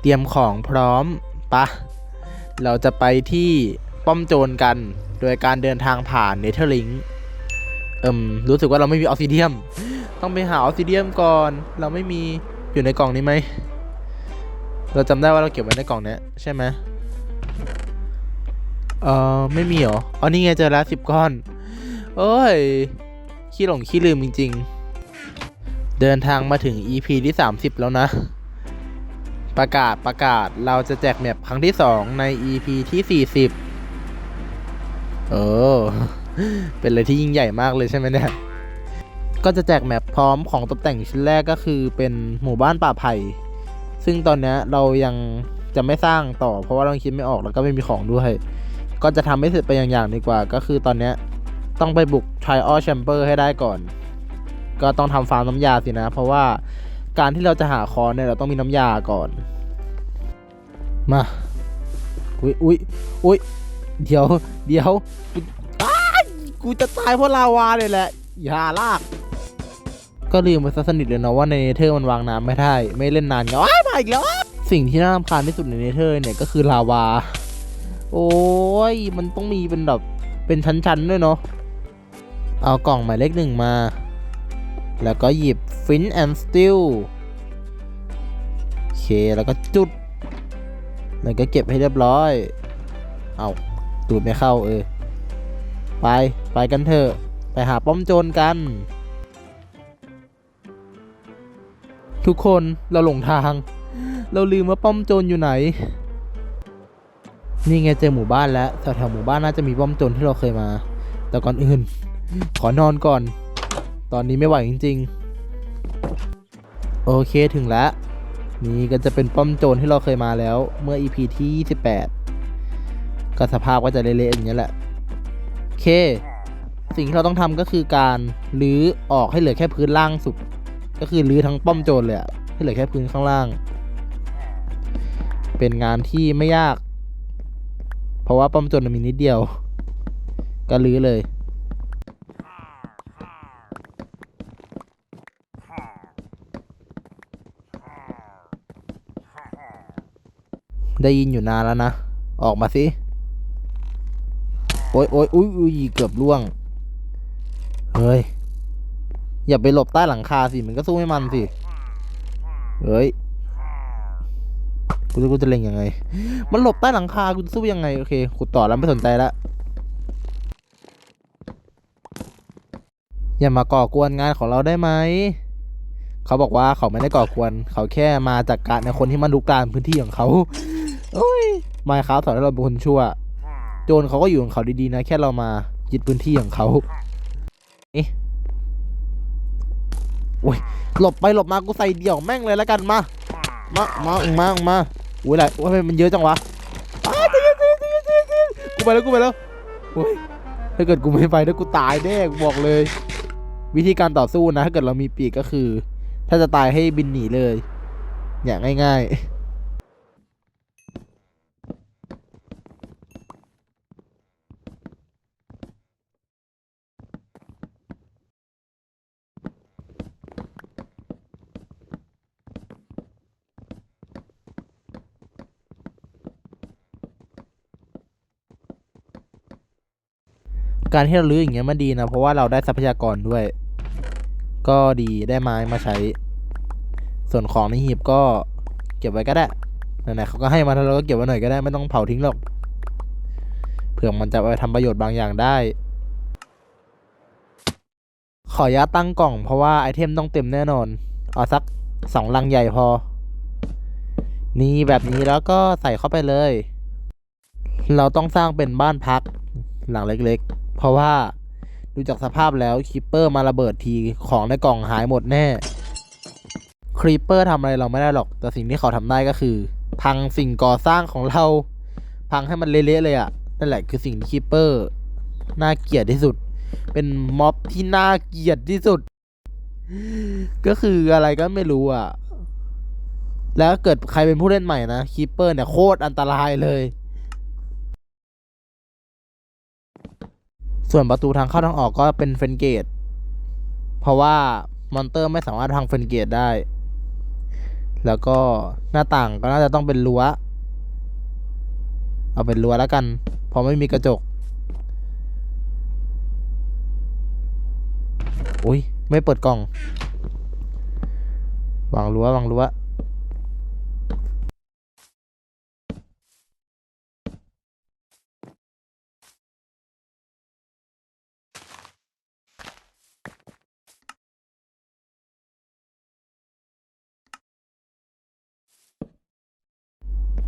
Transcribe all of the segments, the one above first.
เตรียมของพร้อมปะ เราจะไปที่ป้อมโจรกัน โดยการเดินทางผ่านเนเธอร์ลิงเอิมรู้สึกว่าเราไม่มีออกซิเดียม ต้องไปหาออกซิเดียมก่อน เราไม่มีอยู่ในกล่องนี้ไหม เราจำได้ว่าเราเก็บไว้ในกล่องนี้ใช่ไหมเออไม่มีเหรออ๋อนี่ไงเจอแล้วสิบก้อน โอ้ย ขี้หลงขี้ลืมจริง ๆ เดินทางมาถึง EP ที่ 30 แล้วนะ ประกาศประกาศเราจะแจกแมปครั้งที่ 2 ใน EP ที่ 40 เออ เป็นอะไรที่ยิ่งใหญ่มากเลยใช่ไหมเนี่ย ก็จะแจกแมปพร้อมของตกแต่งชิ้นแรกก็คือเป็นหมู่บ้านป่าไผ่ซึ่งตอนเนี้ยเรายังจะไม่สร้างต่อ เพราะว่าเราคิดไม่ออกแล้วก็ไม่มีของด้วย ก็จะทำให้เสร็จไปอย่างๆดีกว่า ก็คือตอนเนี้ยต้องไปบุก Trial Chamber ให้ได้ก่อน ก็ต้องทำฟาร์มน้ำยาสินะ เพราะว่า การที่เราจะหาคอนเนี่ยเราต้องมีน้ำยาก่อน มาอุ้ยอุ้ยอุ้ยเดี๋ยวเดี๋ยวกูจะตายเพราะลาวาเลยแหละอย่าลาก ก็ลืมไปซะสนิทเลยเนาะว่าในเนเธอร์มันวางน้ำไม่ได้ไม่เล่นนานไงอ้ามาอีกแล้วสิ่งที่น่ารำคาญที่สุดในเนเธอร์เนี่ยก็คือลาวา โอ้ยมันต้องมีเป็นแบบเป็นชั้นๆด้วยเนาะเอากล่องหมายเลขหนึ่งมา แล้วก็หยิบฟินแอนสติลโอเค แล้วก็จุด แล้วก็เก็บให้เรียบร้อย เอาตูดไม่เข้าเออ ไป ไปกันเถอะ ไปหาป้อมโจรกัน ทุกคนเราหลงทาง เราลืมว่าป้อมโจรอยู่ไหน นี่ไงเจอหมู่บ้านแล้วแถวๆหมู่บ้านน่าจะมีป้อมโจรที่เราเคยมา แต่ก่อนอื่น ขอนอนก่อน ตอนนี้ไม่ไหวจริง ๆ โอเคถึงแล้ว นี่ก็จะเป็นป้อมโจรที่เราเคยมาแล้ว เมื่อ EP ที่ 28 ก็สภาพก็จะเละๆอย่างนี้แหละ โอเค สิ่งที่เราต้องทำก็คือการรื้อออกให้เหลือแค่พื้นล่างสุด ก็คือรื้อทั้งป้อมโจรเลยอะให้เหลือแค่พื้นข้างล่าง เป็นงานที่ไม่ยาก เพราะว่าป้อมโจรมันมีนิดเดียว ก็รื้อเลย ได้ยินอยู่นานแล้วนะ ออกมาสิ โอ๊ยโอ๊ยอุ้ยอุ้ยเกือบล่วง เฮ้ย อย่าไปหลบใต้หลังคาสิ มันก็สู้ไม่มันสิ เฮ้ย กูจะกูจะเล็งยังไง มันหลบใต้หลังคา กูจะสู้ยังไง โอเคขุดต่อแล้วไม่สนใจและอย่ามาก่อกวนงานของเราได้ไหมเขาบอกว่าเขาไม่ได้ก่อกวน เขาแค่มาจากการในคนที่มาลุกลานพื้นที่ของเขา โอ้ยมาครับสอนให้เราเป็นคนชั่ว โจรเขาก็อยู่ของเขาดีๆนะ แค่เรามายึดพื้นที่ของเขาเอ๊ะโอ้ยหลบไปหลบมากูใส่เดี่ยวแม่งเลยแล้วกันมา มา มา มา มาโอ้ยอะไรว่ามันเยอะจังวะกูไปแล้วกูไปแล้วโอ้ยถ้าเกิดกูไม่ไปนะกูตายแน่กูบอกเลย วิธีการต่อสู้นะ ถ้าเกิดเรามีปีกก็คือ ถ้าจะตายให้บินหนีเลย อย่างง่าย ๆ การที่เราลื้ออย่างเงี้ยมันดีนะ เพราะว่าเราได้ทรัพยากรด้วย ก็ดีได้ไม้มาใช้ ส่วนของในหีบก็เก็บไว้ก็ได้ไหนๆเขาก็ให้มาแล้วเราก็เก็บไว้หน่อยก็ได้ไม่ต้องเผาทิ้งหรอกเผื่อมันจะไปทำประโยชน์บางอย่างได้ ขออนุญาตตั้งกล่อง เพราะว่าไอเทมต้องเต็มแน่นอนเอาสักสองลังใหญ่พอ นี่แบบนี้แล้วก็ใส่เข้าไปเลย เราต้องสร้างเป็นบ้านพักหลังเล็กๆ เพราะว่าดูจากสภาพแล้วคริปเปอร์มาระเบิดทีของในกล่องหายหมดแน่ครีปเปอร์ทำอะไรเราไม่ได้หรอก แต่สิ่งที่เขาทำได้ก็คือ พังสิ่งก่อสร้างของเรา พังให้มันเละๆเลยอะ่ะนั่นแหละคือสิ่งที่คริปเปอร์น่าเกลียดที่สุด เป็นม็อบที่น่าเกลียดที่สุด ก็คืออะไรก็ไม่รู้อะ แล้วเกิดใครเป็นผู้เล่นใหม่นะคิปเปอร์เนี่ยโคตรอันตรายเลย ส่วนประตูทางเข้าทางออกก็เป็นเฟนเกต เพราะว่ามอนเตอร์ไม่สามารถพังเฟนเกตได้ แล้วก็หน้าต่างก็น่าจะต้องเป็นรั้ว เอาเป็นรั้วแล้วกัน เพราะไม่มีกระจก อุ้ยไม่เปิดกล่อง วางรั้ววางรั้ว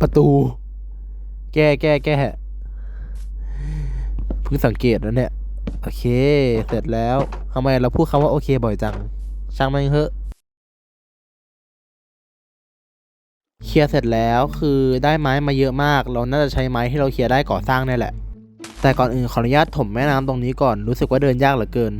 ประตู แก้แก้แก้เพิ่งสังเกตแล้วเนี่ย โอเค เสร็จแล้วทำไมเราพูดคำว่าโอเคบ่อยจัง ช่างมันเถอะเคลียร์เสร็จแล้วคือได้ไม้มาเยอะมาก เราน่าจะใช้ไม้ที่เราเคลียร์ได้ก่อสร้างนี่แหละ แต่ก่อนอื่นขออนุญาตถมแม่น้ำตรงนี้ก่อนรู้สึกว่าเดินยากเหลือเกิน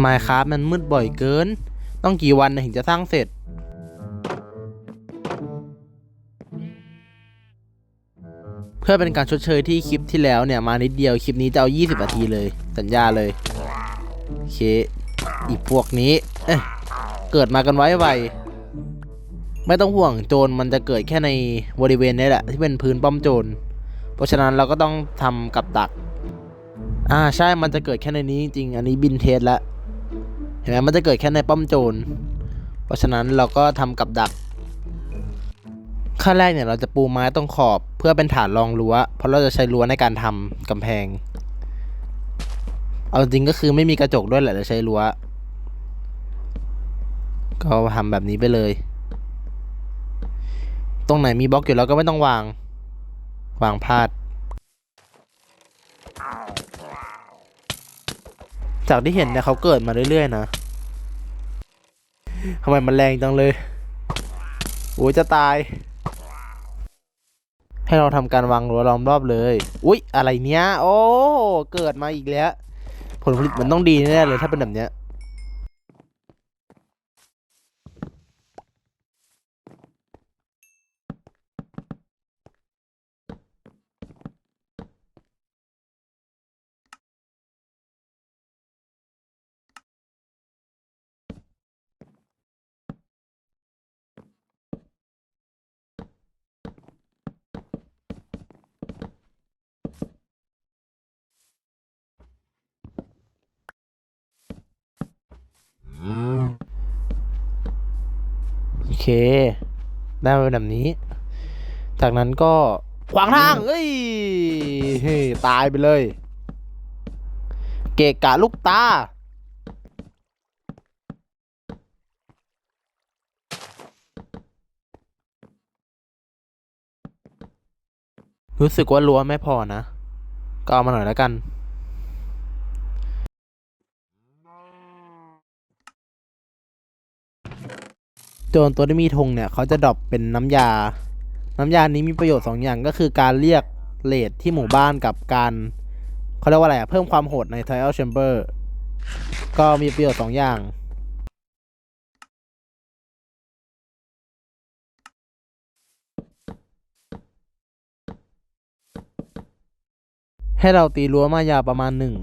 ไมค์ครับมันมืดบ่อยเกิน ต้องกี่วันถึงจะสร้างเสร็จ เพื่อเป็นการชดเชยที่คลิปที่แล้วเนี่ย มานิดเดียวคลิปนี้จะเอา 20 นาทีเลย สัญญาเลยโอเค อีกพวกนี้ เอ๊ะเกิดมากันไว้ไวไม่ต้องห่วงโจรมันจะเกิดแค่ในบริเวณนี้แหละ ที่เป็นพื้นป้อมโจร เพราะฉะนั้นเราก็ต้องทำกับดัก อ่าใช่มันจะเกิดแค่ในนี้จริง อันนี้บินเทสแล้ว ห็นไหมมันจะเกิดแค่ในป้อมโจร เพราะฉะนั้นเราก็ทำกับดัก ขั้นแรกเนี่ยเราจะปูไม้ตรงขอบเพื่อเป็นฐานรองรั้ว เพราะเราจะใช้รั้วในการทำกำแพง เอาจริงก็คือไม่มีกระจกด้วยแหละจะใช้รั้ว ก็ทำแบบนี้ไปเลย ตรงไหนมีบล็อกอยู่แล้วก็ไม่ต้องวาง วางพลาด จากที่เห็นเนี่ยเขาเกิดมาเรื่อยๆนะทำไมมันแรงจังเลยโอ้ยจะตาย ให้เราทำการวางรั้วล้อมรอบเลย อุ๊ย อะไรเนี้ย โอ้ เกิดมาอีกแล้ว ผลผลิตมันต้องดีแน่เลยถ้าเป็นแบบเนี้ย เค ได้มาเป็นแบบนี้ จากนั้นก็ขวางทางเอ้ยเฮ้ตายไปเลย เกะกะลูกตารู้สึกว่ารั้วไม่พอนะ ก็เอามาหน่อยแล้วกัน โจรตัวที่มีธงเนี่ยเขาจะดรอปเป็นน้ำยา น้ำยานี้มีประโยชน์สองอย่างก็คือการเรียกเลทที่หมู่บ้านกับการเขาเรียกว่าอะไรอะเพิ่มความโหดใน Trial Chamber ก็มีประโยชน์สองอย่างให้เราตีรั้วมายาประมาณหนึ่ง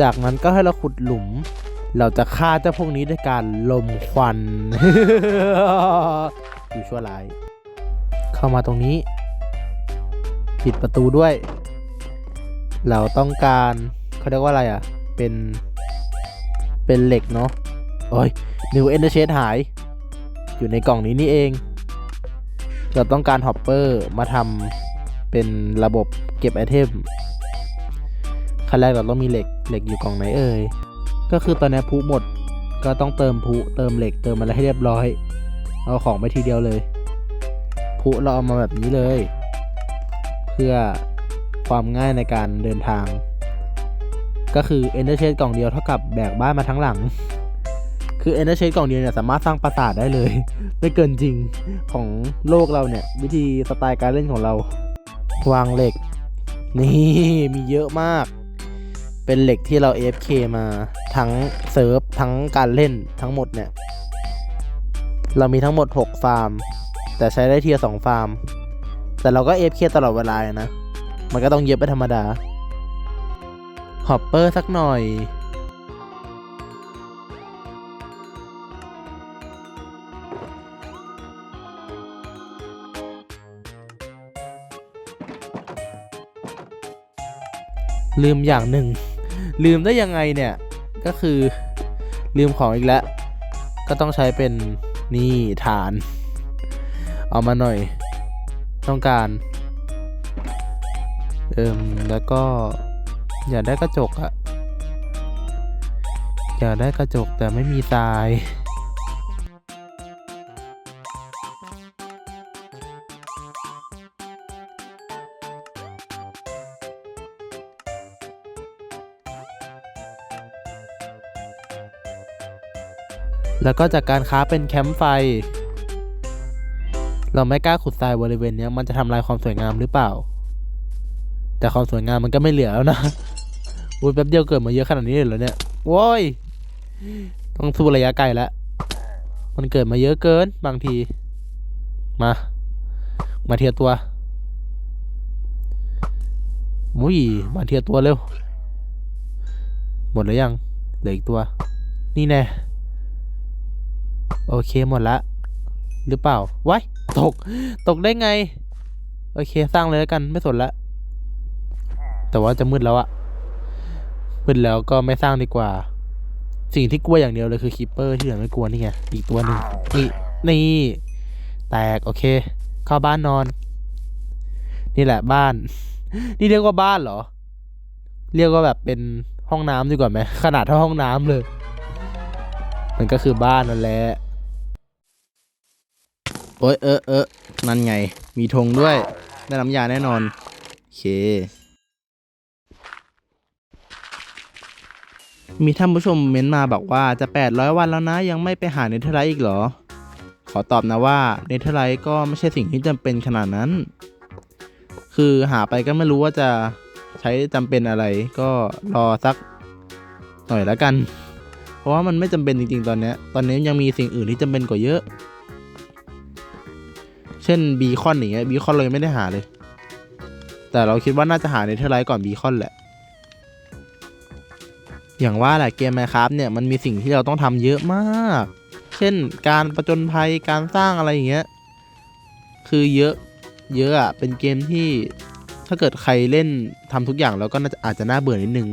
จากนั้นก็ให้เราขุดหลุม เราจะฆ่าเจ้าพวกนี้ด้วยการลมควันอยู่ชั่วร้าย เข้ามาตรงนี้ ปิดประตูด้วย เราต้องการเขาเรียกว่าอะไรอะ เป็น เป็นเหล็กเนาะโอ้ยนิวเอนเดอร์เชดหาย อยู่ในกล่องนี้นี่เอง เราต้องการฮอปเปอร์มาทำเป็นระบบเก็บไอเทมันแรกเราต้องมีเหล็กเหล็กอยู่กล่องไหนเอ่ยก็คือตอนนี้พุหมดก็ต้องเติมพุเติมเหล็กเติมอะไรให้เรียบร้อย เอาของไปทีเดียวเลยพุเราเอามาแบบนี้เลย เพื่อความง่ายในการเดินทาง ก็คือ Ender Chest กล่องเดียวเท่ากับแบกบ้านมาทั้งหลัง คือ Ender Chest กล่องเดียวเนี่ยสามารถสร้างปราสาทได้เลย ไม่เกินจริงของโลกเราเนี่ย วิธีสไตล์การเล่นของเรา วางเหล็ก นี่มีเยอะมาก เป็นเหล็กที่เรา AFK มาทั้งเซิร์ฟทั้งการเล่นทั้งหมดเนี่ย เรามีทั้งหมด 6 ฟาร์ม แต่ใช้ได้เทียร์2ฟาร์ม แต่เราก็ AFK ตลอดเวลานะ มันก็ต้องเย็บไปธรรมดาฮอปเปอร์สักหน่อยลืมอย่างหนึ่ง ลืมได้ยังไงเนี่ย ก็คือลืมของอีกแล้ว ก็ต้องใช้เป็นนี่ฐาน เอามาหน่อย ต้องการเอิมแล้วก็อยากได้กระจกอะอยากได้กระจกแต่ไม่มีทราย แล้วก็จากการค้าเป็นแคมป์ไฟ เราไม่กล้าขุดทรายบริเวณนี้มันจะทำลายความสวยงามหรือเปล่า แต่ความสวยงามมันก็ไม่เหลือแล้วนะอุ้ยแป๊บเดียวเกิดมาเยอะขนาดนี้เลยเหรอเนี่ยโว้ยต้องสู้ระยะไกลแล้วมันเกิดมาเยอะเกินบางที มา มาเทียตัวมุ้ยมาเทียตัวเร็ว หมดแล้วยัง เหลืออีกตัว นี่แน่ โอเคหมดละ หรือเปล่าว้ายตก ตกได้ไง โอเคสร้างเลยแล้วกันไม่สนละ แต่ว่าจะมืดแล้วอะมืดแล้วก็ไม่สร้างดีกว่า สิ่งที่กลัวอย่างเดียวเลยคือคีปเปอร์ที่เหลือไม่กลัวนี่ไงอีกตัวหนึ่งนี่นี่ แตกโอเค เข้าบ้านนอน นี่แหละบ้าน นี่เรียกว่าบ้านเหรอ เรียกว่าแบบเป็นห้องน้ำดีกว่าไหมขนาดเท่าห้องน้ำเลย มันก็คือบ้านนั่นแหละ โอ้ยเออเออนั่นไง มีธงด้วย ได้น้ำยาแน่นอน โอเค มีท่านผู้ชมเม้นมาบอกว่าจะ 800 วันแล้วนะ ยังไม่ไปหาเนเธอร์ไลท์อีกเหรอ ขอตอบนะว่าเนเธอร์ไลท์ก็ไม่ใช่สิ่งที่จำเป็นขนาดนั้น คือหาไปก็ไม่รู้ว่าจะใช้จำเป็นอะไรก็รอสักหน่อยแล้วกัน เพราะว่ามันไม่จำเป็นจริงๆตอนนี้ ตอนนี้ยังมีสิ่งอื่นที่จำเป็นกว่าเยอะ เช่นบีคอนอย่างเงี้ยบีคอนเรายังไม่ได้หาเลย แต่เราคิดว่าน่าจะหาในเทอร์ไลท์ก่อนบีคอนแหละ อย่างว่าแหละเกม Minecraft เนี่ยมันมีสิ่งที่เราต้องทำเยอะมาก เช่นการประจนภัยการสร้างอะไรอย่างเงี้ย คือเยอะเยอะอะเป็นเกมที่ถ้าเกิดใครเล่นทำทุกอย่างแล้วก็น่าจะอาจจะน่าเบื่อนิดนึง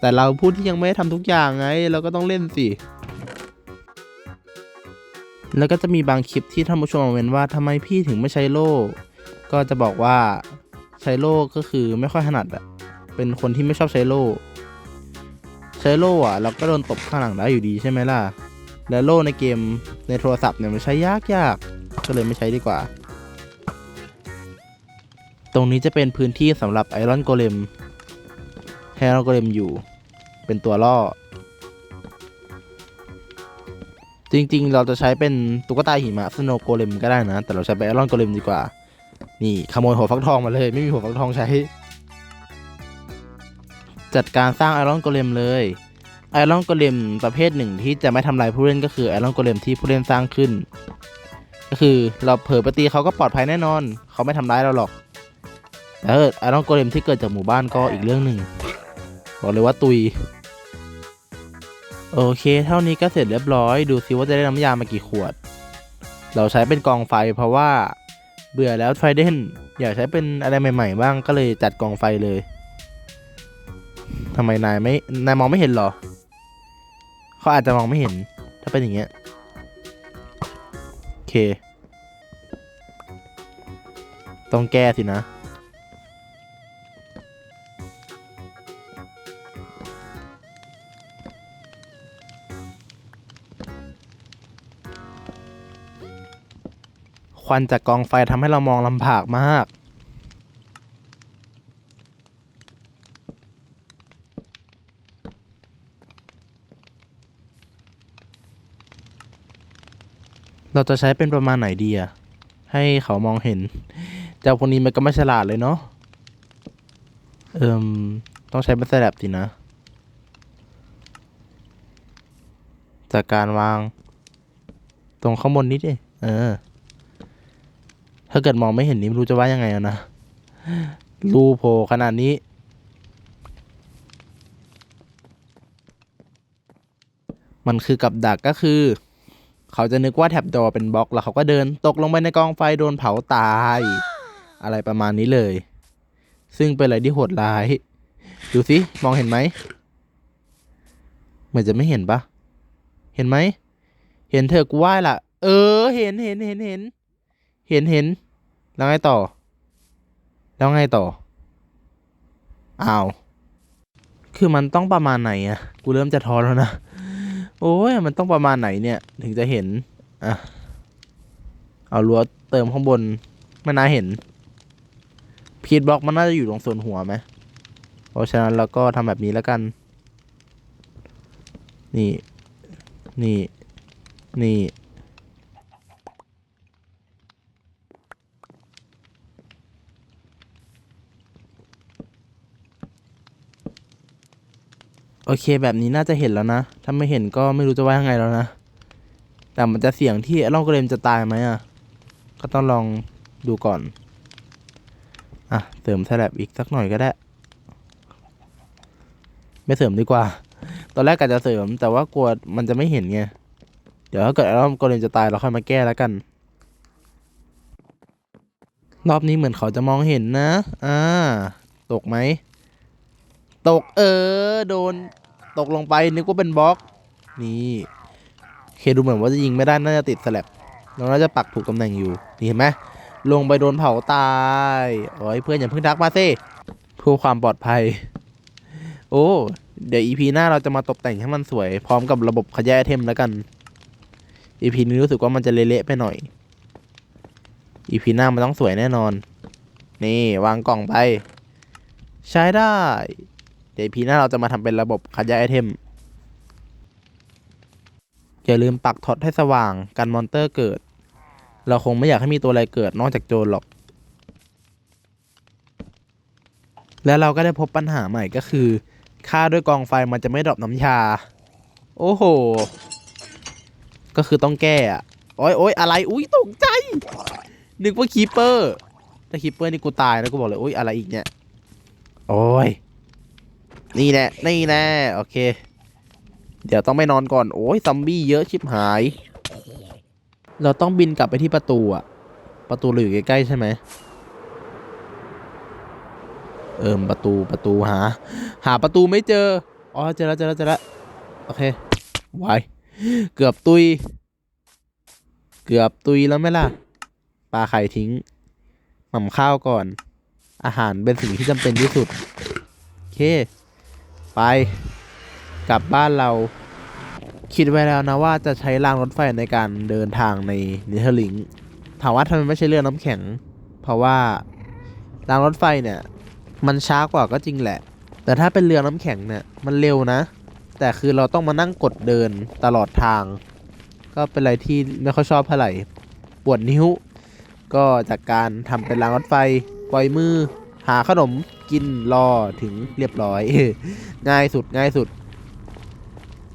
แต่เราพูดที่ยังไม่ได้ทำทุกอย่างไงเราก็ต้องเล่นสิ แล้วก็จะมีบางคลิปที่ท่านผู้ชมมาเมนว่าทำไมพี่ถึงไม่ใช้โล่ก็จะบอกว่าใช้โล่ก็คือไม่ค่อยถนัดอะเป็นคนที่ไม่ชอบใช้โล่ใช้โล่อะเราก็โดนตบข้างหลังได้อยู่ดีใช่ไหมล่ะ และโล่ในเกมในโทรศัพท์เนี่ยมันใช้ยากยากก็เลยไม่ใช้ดีกว่า ตรงนี้จะเป็นพื้นที่สำหรับไอรอนโกเลมให้ไอรอนโกเลมอยู่ เป็นตัวล่อ จริงๆ เราจะใช้เป็นตุ๊กตาหิมะสโนโกเลมก็ได้นะ แต่เราใช้เป็นไอรอนโกเลมดีกว่า นี่ขโมยหัวฟักทองมาเลย ไม่มีหัวฟักทองใช้ จัดการสร้างไอรอนโกเลมเลยไอรอนโกเลมประเภทหนึ่งที่จะไม่ทำลายผู้เล่นก็คือไอรอนโกเลมที่ผู้เล่นสร้างขึ้น ก็คือเราเผลอไปตีเขาก็ปลอดภัยแน่นอน เขาไม่ทำร้ายเราหรอกแต่ไอรอนโกเลมที่เกิดจากหมู่บ้านก็อีกเรื่องหนึ่งบอกเลยว่าตุย โอเค เท่านี้ก็เสร็จเรียบร้อย ดูซิว่าจะได้น้ำยามากี่ขวด เราใช้เป็นกองไฟเพราะว่าเบื่อแล้วไฟเด่นอยากใช้เป็นอะไรใหม่ๆ บ้างก็เลยจัดกองไฟเลยทำไมนายไม่นายมองไม่เห็นเหรอ เขาอาจจะมองไม่เห็น ถ้าเป็นอย่างเงี้ยโอเค ต้องแก้สินะ ควันจากกองไฟทำให้เรามองลำบากมาก เราจะใช้เป็นประมาณไหนดีอะให้เขามองเห็น เจ้าพวกนี้มันก็ไม่ฉลาดเลยเนาะเอิมต้องใช้เป็นสแลบสินะ จากการวาง ตรงข้างบนนิดดิเออ ถ้าเกิดมองไม่เห็นนี่ไม่รู้จะว่ายังไงอะนะรูโผล่ขนาดนี้ มันคือกับดักก็คือ เขาจะนึกว่าแท็บดอเป็นบล็อกแล้วเขาก็เดินตกลงไปในกองไฟโดนเผาตาย อะไรประมาณนี้เลย ซึ่งเป็นอะไรที่โหดร้าย ดูสิมองเห็นไหมเหมือนจะไม่เห็นปะเห็นไหม เห็นเธอะกูไหว้ล่ะ เออ เห็นเห็นเห็นเห็น เห็นเห็นแล้วไงต่อ แล้วไงต่ออ้าวคือมันต้องประมาณไหนอะกูเริ่มจะท้อแล้วนะ โอ้ยมันต้องประมาณไหนเนี่ย ถึงจะเห็น อะ เอารั้วเติมข้างบนไม่น่าเห็น พีดบล็อกมันน่าจะอยู่ตรงส่วนหัวไหมเพราะฉะนั้นเราก็ทำแบบนี้แล้วกัน นี่ นี่ นี่ โอเคแบบนี้น่าจะเห็นแล้วนะ ถ้าไม่เห็นก็ไม่รู้จะว่ายังไงแล้วนะ แต่มันจะเสี่ยงที่ล่องกระเด็นจะตายไหมอะ ก็ต้องลองดูก่อน อะ เสริมสลบอีกสักหน่อยก็ได้ ไม่เสริมดีกว่า ตอนแรกกะจะเสริม แต่ว่ากลัวมันจะไม่เห็นไง เดี๋ยวถ้าเกิดล่องกระเด็นจะตายเราค่อยมาแก้แล้วกัน รอบนี้เหมือนเขาจะมองเห็นนะ อ่า ตกไหมตกเออ โดน ตกลงไปนึกว่าเป็นบล็อก นี่เคดูเหมือนว่าจะยิงไม่ได้น่าจะติดสลับน่าจะปักถูกตำแหน่งอยู่ นี่เห็นไหมลงไปโดนเผาตายโอ้ยเพื่อนอย่าเพิ่งทักมาสิเพื่อความปลอดภัย โอ้เดี๋ยวอีพีหน้าเราจะมาตกแต่งให้มันสวย พร้อมกับระบบขยายเทมแล้วกันอีพีนี้รู้สึกว่ามันจะเละๆไปหน่อยอีพีหน้ามันต้องสวยแน่นอน นี่วางกล่องไป ใช้ได้ ดี๋ยว EP หน้าเราจะมาทำเป็นระบบขยายไอเทม อย่าลืมปักท็อตให้สว่างกันมอนเตอร์เกิด เราคงไม่อยากให้มีตัวอะไรเกิดนอกจากโจรหรอก แล้วเราก็ได้พบปัญหาใหม่ก็คือฆ่าด้วยกองไฟมันจะไม่ดรอปน้ำยาโอ้โห ก็คือต้องแก้อะโอ้ยโอ้ยอะไร อุ้ยตกใจ นึกว่าคีเปอร์ถ้าคีเปอร์นี่กูตายแล้วกูบอกเลยอุ้ยอะไรอีกเนี่ย โอ้ย นี่แน่นี่แน่โอเค เดี๋ยวต้องไปนอนก่อน โอ้ยซอมบี้เยอะชิบหาย เราต้องบินกลับไปที่ประตูอะประตูเราอยู่ใกล้ๆใช่ไหม เอิมประตูประตูหา หาประตูไม่เจอ อ๋อเจอแล้วเจอแล้วเจอแล้วโอเควายเกือบตุย เกือบตุยแล้วไหมล่ะ ปลาไข่ทิ้ง หม่ำข้าวก่อน อาหารเป็นสิ่งที่จำเป็นที่สุด โอเค ไป กลับบ้านเรา คิดไว้แล้วนะว่าจะใช้รางรถไฟในการเดินทางในเนเธอร์ลิงถามว่าทำไมไม่ใช่เรือน้ำแข็ง เพราะว่ารางรถไฟเนี่ย มันช้ากว่าก็จริงแหละ แต่ถ้าเป็นเรือน้ำแข็งเนี่ยมันเร็วนะ แต่คือเราต้องมานั่งกดเดินตลอดทาง ก็เป็นอะไรที่ไม่ค่อยชอบเท่าไหร่ปวดนิ้ว ก็จากการทำเป็นรางรถไฟปล่อยมือ หาขนมกินรอถึงเรียบร้อย ง่ายสุดง่ายสุด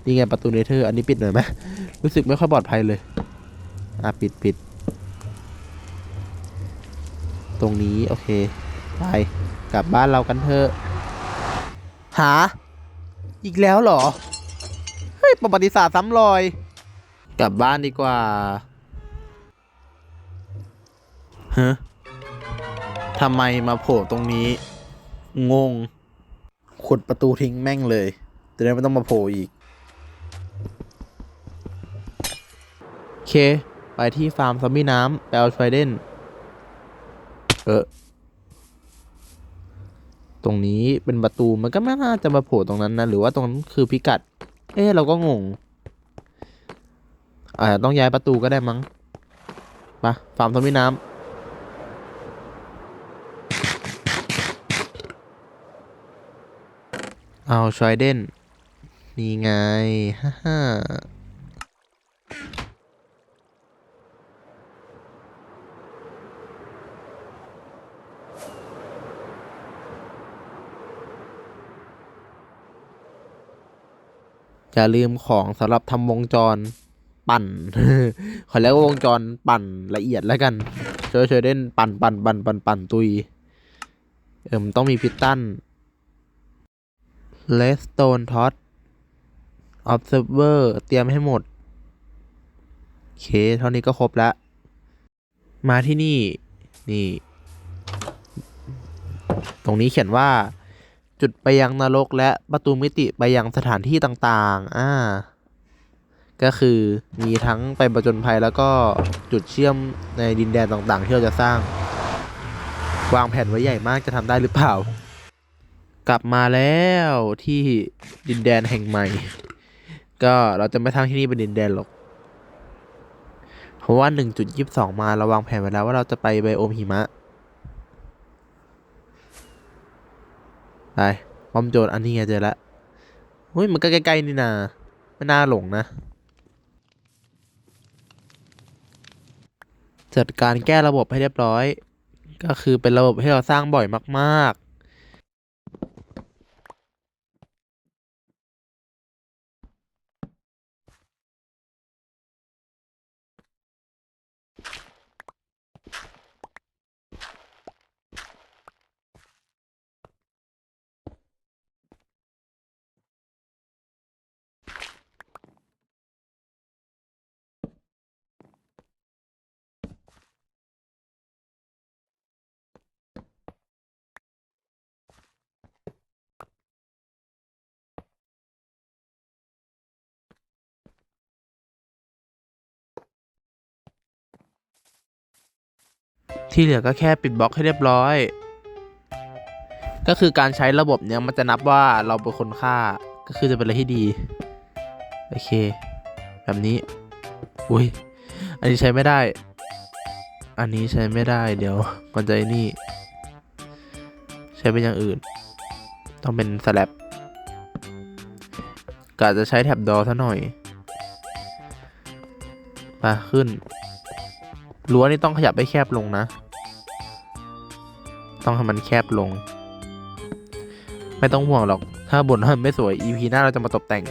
นี่ไงประตูเนเธอร์อันนี้ปิดหน่อยไหมรู้สึกไม่ค่อยปลอดภัยเลย อะปิดปิด ตรงนี้ โอเค ไปกลับบ้านเรากันเถอะหา อีกแล้วเหรอ เฮ้ย ประวัติศาสตร์ซ้ำรอย กลับบ้านดีกว่าฮะ ทำไมมาโผล่ตรงนี้ งง ขุดประตูทิ้งแม่งเลยจะได้ไม่ต้องมาโผล่อีก โอเค ไปที่ฟาร์มซอมบี้น้ำไปเอาไฟเดนเออ ตรงนี้เป็นประตูมันก็ไม่น่าจะมาโผล่ตรงนั้นนะ หรือว่าตรงนั้นคือพิกัด เอ๊เราก็งงอาจจะต้องย้ายประตูก็ได้มั้ง มา ฟาร์มทอมมี่น้ำ เอาชอยเดนนี่ไง ฮ่าฮ่าอย่าลืมของสำหรับทำวงจรปั่น ขอเรียกว่าวงจรปั่นละเอียดแล้วกันช่วยช่วยเด่นปั่นปั่นปั่นปั่นปั่นตุย เอิมต้องมีพิตตัน เลสโตนท็อต observer เตรียมให้หมด โอเค เท่านี้ก็ครบแล้วมาที่นี่ นี่ ตรงนี้เขียนว่า จุดไปยังนรกและประตูมิติไปยังสถานที่ต่างๆ อ่า ก็คือมีทั้งไปประจนภัยแล้วก็จุดเชื่อมในดินแดนต่างๆ ที่เราจะสร้าง วางแผนไว้ใหญ่มากจะทำได้หรือเปล่า กลับมาแล้วที่ดินแดนแห่งใหม่ ก็เราจะไม่ทำที่นี่เป็นดินแดนหรอก เพราะว่า 1.22 มาเราวางแผนไว้แล้วว่าเราจะไปไบโอมหิมะ ไปป้อมโจรอันนี้ไงเจอล้วเฮ้ยมันก็ใกล้ๆนี่นาไม่น่าหลงนะ จัดการแก้ระบบให้เรียบร้อย ก็คือเป็นระบบที่เราสร้างบ่อยมาก ที่เหลือก็แค่ปิดบล็อกให้เรียบร้อย ก็คือการใช้ระบบเนี้ยมันจะนับว่าเราเป็นคนฆ่า ก็คือจะเป็นอะไรที่ดี โอเค แบบนี้ อุ้ย อันนี้ใช้ไม่ได้ อันนี้ใช้ไม่ได้ เดี๋ยวมันจะไอ้นี่ ใช้เป็นอย่างอื่น ต้องเป็นสแลบกะจะใช้แท็บดอซะหน่อยมาขึ้น รั้วนี่ต้องขยับให้แคบลงนะ ต้องให้มันแคบลง ไม่ต้องห่วงหรอก ถ้าบนว่ามันไม่สวย EP หน้าเราจะมาตกแต่ง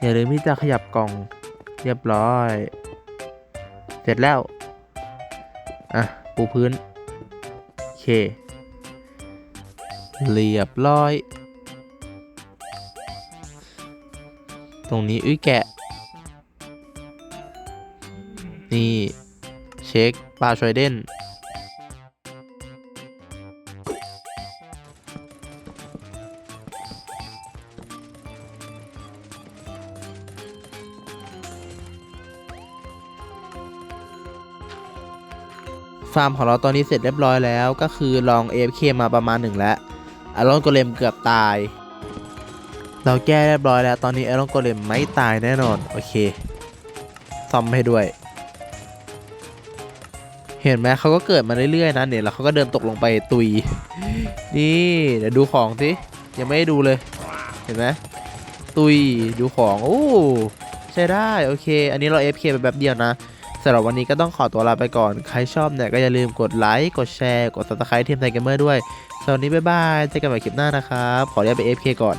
อย่าลืมที่จะขยับกล่อง เรียบร้อย เสร็จแล้ว อะ ปูพื้น โอเค เรียบร้อย ตรงนี้ อุ้ยแกะ นี่ เช็คปลาชอยเดนฟาร์มของเราตอนนี้เสร็จเรียบร้อยแล้วก็คือลอง AFK มาประมาณหนึ่งแล้วอารอนโกเลมเกือบตาย เราแก้เรียบร้อยแล้วตอนนี้อารอนโกเลมไม่ตายแน่นอน โอเค ซ่อมให้ด้วย เห็นไหมเขาก็เกิดมาเรื่อยๆนะเนี่ยแล้วเขาก็เดินตกลงไปตุย นี่เดี๋ยวดูของสิยังไม่ได้ดูเลย เห็นไหมตุยดูของโอ้ใช้ได้โอเค อันนี้เรา FK ไปแบบเดียวนะสำหรับวันนี้ก็ต้องขอตัวลาไปก่อน ใครชอบเนี่ยก็อย่าลืมกดไลค์กดแชร์ กด subscribe ทีมไทยเกมเมอร์ด้วยสำหรับวันนี้บ๊ายบายเจอกันใหม่คลิปหน้านะครับ ขอเรียกไป FK ก่อน